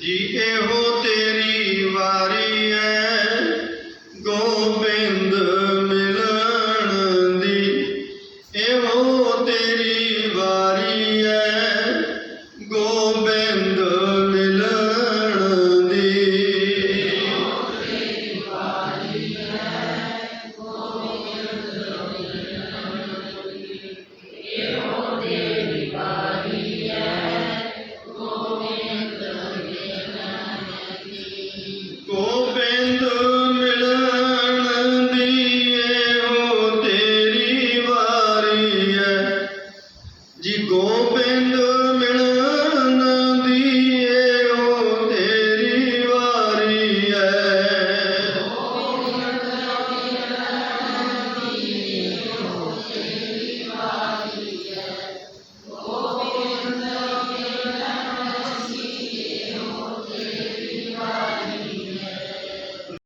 ਜੀ ਇਹੋ ਤੇਰੀ ਵਾਰੀ ਐ ਗੋਬਿੰਦ ਮਿਲਣ ਦੀ। ਇਹੋ ਤੇਰੀ ਵਾਰੀ ਐ ਗੋਬਿੰਦ you gonna bend?